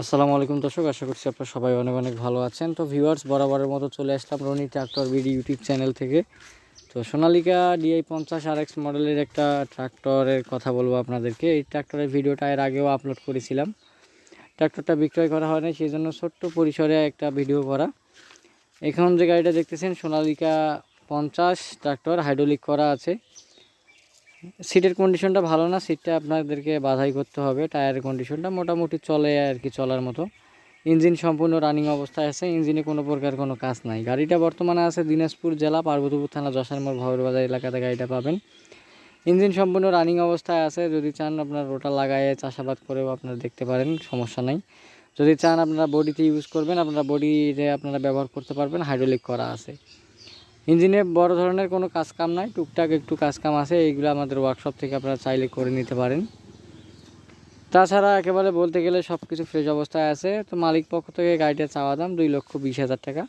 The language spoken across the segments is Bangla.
আসসালামু আলাইকুম দর্শক, আশা করছি আপনারা সবাই অনেক অনেক ভালো আছেন। তো ভিউয়ার্স বরাবরের মতো চলে আসলাম Rony tractor BD YouTube channel থেকে। তো সোনালিকা ডিআই পঞ্চাশ আর এক্স মডেলের একটা ট্রাক্টরের কথা বলব আপনাদেরকে। এই ট্রাক্টরের ভিডিওটা এর আগেও আপলোড করেছিলাম। ট্রাক্টরটা বিক্রয় করা হয়নি সেই জন্য ছোট্ট পরিসরে একটা ভিডিও করা। এখন যে গাড়িটা দেখতেছেন, সোনালিকা পঞ্চাশ ট্রাক্টর হাইড্রোলিক করা আছে। সিটের কন্ডিশনটা ভালো না সিটটা আপনাদেরকে বাধাই করতে হবে। টায়ারের কন্ডিশনটা মোটামুটি চলে আর কি, চলার মতো। ইঞ্জিন সম্পূর্ণ রানিং অবস্থায় আছে ইঞ্জিনে কোনো প্রকার কোনো কাজ নাই। গাড়িটা বর্তমানে আছে দিনাজপুর জেলা, পার্বতীপুর থানা, যশারমোড় ভবের বাজার এলাকাতে গাড়িটা পাবেন। ইঞ্জিন সম্পূর্ণ রানিং অবস্থায় আছে, যদি চান আপনার রোটা লাগায়ে চাষাবাদ করেও আপনারা দেখতে পারেন, সমস্যা নাই। যদি চান আপনারা বডিতে ইউজ করবেন, আপনারা বডিতে আপনারা ব্যবহার করতে পারবেন হাইড্রোলিক করা আছে। ইঞ্জিনে বড় ধরনের কোনো কাজ কাম নাই, টুকটাক একটু কাজ কাম আছে, এইগুলো আমাদের ওয়ার্কশপ থেকে আপনারা চাইলে করে নিতে পারেন। তাছাড়া একেবারে বলতে গেলে সব কিছু ফ্রেশ অবস্থায় আছে, তো মালিক পক্ষ থেকে গাড়িটা চাওয়া দাম দুই লক্ষ বিশ হাজার টাকা।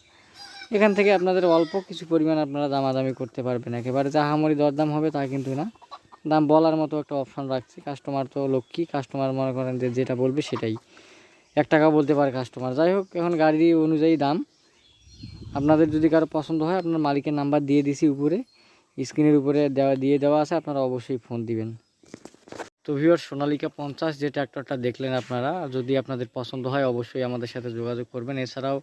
এখান থেকে আপনাদের অল্প কিছু পরিমাণ আপনারা দামাদামি করতে পারবেন। একেবারে যা জাহামরি দরদাম হবে তা কিন্তু না। দাম বলার মতো একটা অপশন রাখছি কাস্টমার তো লক্ষ্মী কাস্টমার মনে করেন যে যেটা বলবে সেটাই। এক টাকা বলতে পারে কাস্টমার যাই হোক, এখন গাড়ি অনুযায়ী দাম। আপনাদের যদি কারও পছন্দ হয়, আপনার মালিকের নাম্বার দিয়ে দিছি উপরে। স্ক্রিনের উপরে দেওয়া, দিয়ে দেওয়া আছে, আপনারা অবশ্যই ফোন দিবেন। তো ভিউয়ার সোনালিকা পঞ্চাশ, যে ট্র্যাক্টরটা দেখলেন আপনারা, যদি আপনাদের পছন্দ হয়, অবশ্যই আমাদের সাথে যোগাযোগ করবেন। এছাড়াও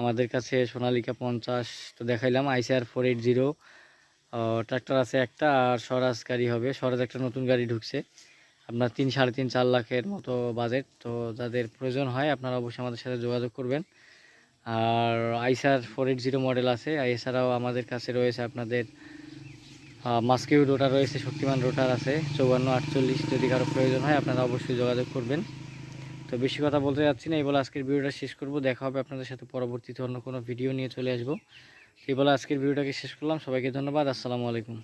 আমাদের কাছে সোনালিকা পঞ্চাশ তো দেখাইলাম ICR four eight zero tractor আছে একটা, আর স্বরাজ গাড়ি হবে। স্বরাজ একটা নতুন গাড়ি ঢুকছে। আপনার তিন, সাড়ে তিন, চার লাখের মতো বাজেট তো যাদের প্রয়োজন হয়, আপনারা অবশ্যই আমাদের সাথে যোগাযোগ করবেন। আর আইসার ফোর এইট জিরো মডেল আছে এছাড়াও আমাদের কাছে রয়েছে আপনাদের মাস্কিউ রোটার রয়েছে, শক্তিমান রোটার আছে চৌবান্ন আটচল্লিশ যদি কারও প্রয়োজন হয় আপনারা অবশ্যই যোগাযোগ করবেন। তো বেশি কথা বলতে যাচ্ছি না, এই বলে আজকের ভিডিওটা শেষ করব, দেখা হবে আপনাদের সাথে পরবর্তীতে অন্য কোনো ভিডিও নিয়ে চলে আসব। এই বলে আজকের ভিডিওটাকে শেষ করলাম, সবাইকে ধন্যবাদ, আসসালামু আলাইকুম।